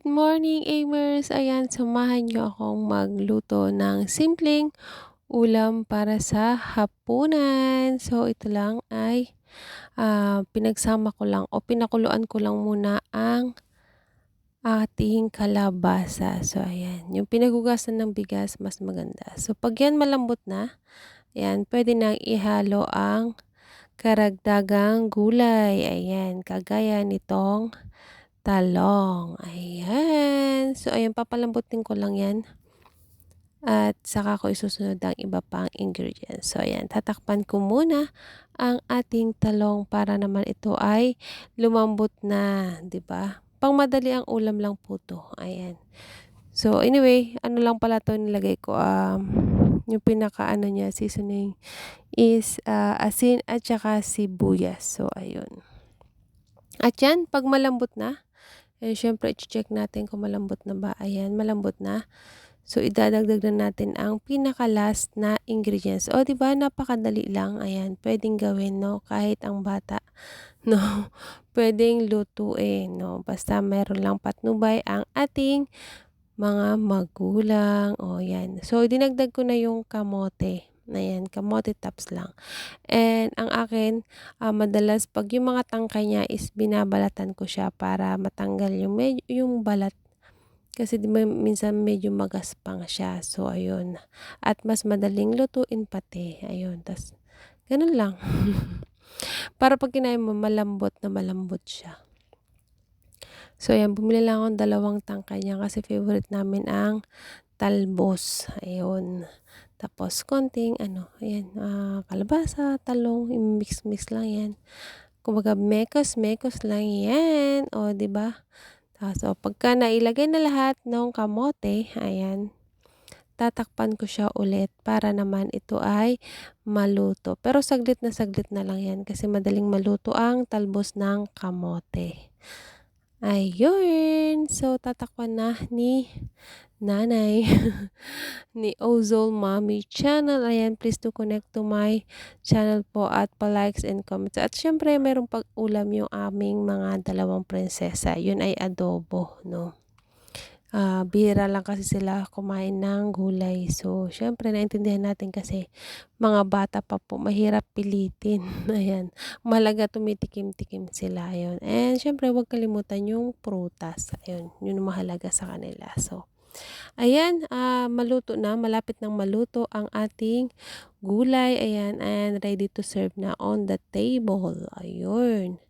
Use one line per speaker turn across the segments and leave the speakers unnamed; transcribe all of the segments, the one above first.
Good morning, Amers! Ayan, samahan niyo akong magluto ng simpleng ulam para sa hapunan. So, ito lang ay uh, pinagsama ko lang o pinakuluan ko lang muna ang ating kalabasa. So, ayan. Yung pinagugasan ng bigas, mas maganda. So, pag yan malambot na, ayan, pwede nang ihalo ang karagdagang gulay. Ayan, kagaya nitong talong. Ayan. So, ayan, papalambutin ko lang yan. At saka ko isusunod ang iba pang ingredients. So, ayan, tatakpan ko muna ang ating talong para naman ito ay lumambot na, ba? Pangmadali ang ulam lang po 'to. Ayan. So, anyway, ano lang pala 'to nilagay ko um yung pinaka ano niya seasoning is uh, asin at saka sibuyas. So, ayun. At yan, pag malambot na, And syempre, i-check natin kung malambot na ba. Ayan, malambot na. So, idadagdag na natin ang pinaka-last na ingredients. O, di ba napakadali lang. Ayan, pwedeng gawin, no? Kahit ang bata, no? Pwedeng lutuin, no? Basta meron lang patnubay ang ating mga magulang. O, yan. So, dinagdag ko na yung kamote. Ayan, kamote tops lang. And ang akin, uh, madalas pag yung mga tangkay niya is binabalatan ko siya para matanggal yung, medyo, yung balat. Kasi di ba, minsan medyo magaspang siya. So, ayun. At mas madaling lutuin pati. Ayun. Tas, ganun lang. para pag kinain mo, malambot na malambot siya. So, ayan, bumili lang akong dalawang tangkay niya kasi favorite namin ang talbos. Ayun. Tapos, konting ano, ayan, uh, kalabasa, talong, mix-mix lang yan. Kumbaga, mekos-mekos lang yan. O, ba diba? So, pagka nailagay na lahat ng kamote, ayan, tatakpan ko siya ulit para naman ito ay maluto. Pero saglit na saglit na lang yan kasi madaling maluto ang talbos ng kamote. Ayun. So, tatakpan na ni nanay ni Ozol Mommy Channel. Ayan, please to connect to my channel po at pa-likes and comments. At syempre, merong pag-ulam yung aming mga dalawang prinsesa. Yun ay adobo, no? Uh, bihira lang kasi sila kumain ng gulay. So, syempre, naintindihan natin kasi mga bata pa po, mahirap pilitin. Ayan, malaga tumitikim-tikim sila. Ayun. And syempre, huwag kalimutan yung prutas. Ayun, yun mahalaga sa kanila. So, Ayan, uh, maluto na, malapit nang maluto ang ating gulay. Ayan, and ready to serve na on the table. Ayun.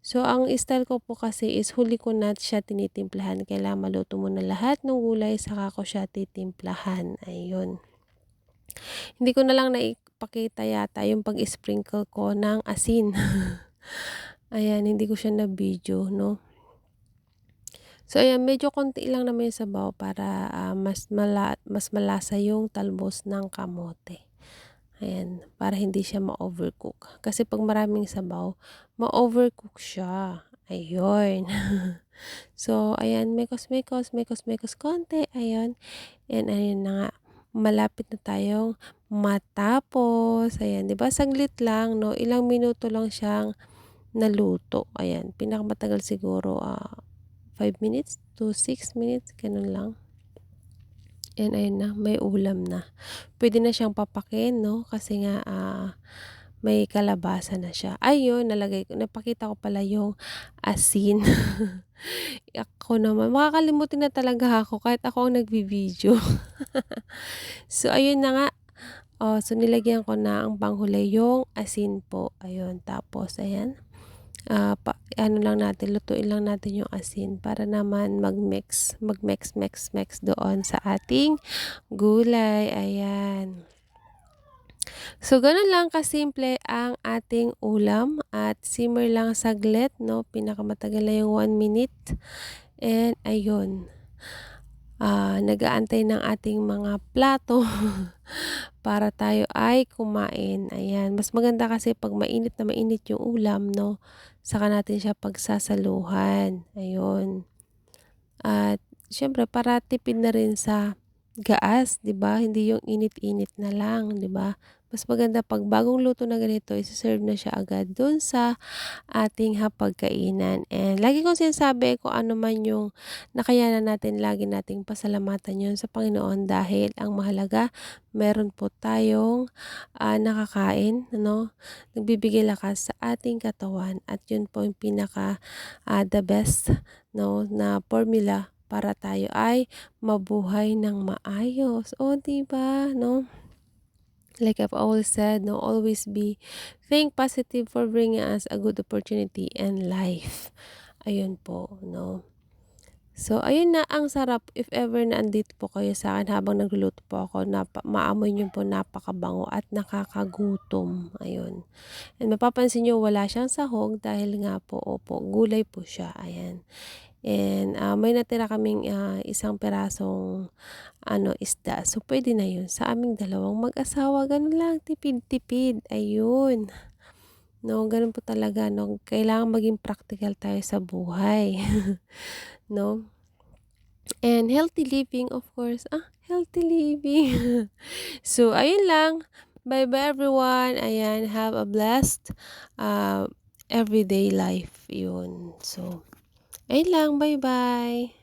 So, ang style ko po kasi is huli ko na siya tinitimplahan. Kailangan maluto mo na lahat ng gulay, saka ko siya titimplahan. Ayun. Hindi ko na lang naipakita yata yung pag-sprinkle ko ng asin. Ayan, hindi ko siya na video, no? So ayan, medyo konti lang naman yung sabaw para uh, mas, mala mas malasa yung talbos ng kamote. Ayan, para hindi siya ma-overcook. Kasi pag maraming sabaw, ma-overcook siya. Ayun. so, ayan, mekos-mekos, mekos-mekos konti. Ayun. And ayun na nga, malapit na tayong matapos. Ayan, di ba? Saglit lang, no? Ilang minuto lang siyang naluto. Ayan, pinakamatagal siguro, ah, uh, 5 minutes to 6 minutes, ganun lang. And ayun na, may ulam na. Pwede na siyang papakin, no? Kasi nga, uh, may kalabasa na siya. Ayun, nalagay ko, napakita ko pala yung asin. ako naman, makakalimutin na talaga ako kahit ako ang nagbi-video. so, ayun na nga. Oh, so, nilagyan ko na ang panghuli yung asin po. Ayun, tapos, ayan uh, pa, ano lang natin, lutuin lang natin yung asin para naman mag-mix, mag-mix, mix, mix doon sa ating gulay. Ayan. So, ganun lang kasimple ang ating ulam at simmer lang saglit, no? Pinakamatagal na yung 1 minute. And, ayun uh, nag-aantay ng ating mga plato para tayo ay kumain. Ayan, mas maganda kasi pag mainit na mainit yung ulam, no? Saka natin siya pagsasaluhan. Ayun. At syempre para tipid na rin sa gaas, 'di ba? Hindi yung init-init na lang, 'di ba? Mas maganda 'pag bagong luto na ganito ise-serve na siya agad dun sa ating hapagkainan. And lagi kong sinasabi kung ano man yung nakayanan natin, lagi nating pasalamatan yun sa Panginoon dahil ang mahalaga meron po tayong, ah, nakakain ano, nagbibigay lakas sa ating katawan at yun po yung pinaka, ah, the best 'no, na formula para tayo ay mabuhay ng maayos. Oh, 'di ba, 'no? Like I've always said, no, always be think positive for bringing us a good opportunity in life. Ayun po, no. So, ayun na, ang sarap if ever na andito po kayo sa akin habang nagluluto po ako, napa, maamoy niyo po napakabango at nakakagutom. Ayun. And mapapansin niyo wala siyang sahog dahil nga po, opo, gulay po siya. Ayan. And ah, may natira kaming ah, isang pirasong ano, isda. So, pwede na yun sa aming dalawang mag-asawa. Ganun lang, tipid-tipid. Ayun. No, ganun po talaga, no. Kailangan maging practical tayo sa buhay. no? And healthy living, of course. Ah, healthy living. so, ayun lang. Bye-bye everyone. Ayan, have a blessed uh, everyday life. Yun. So, ayun lang. Bye-bye.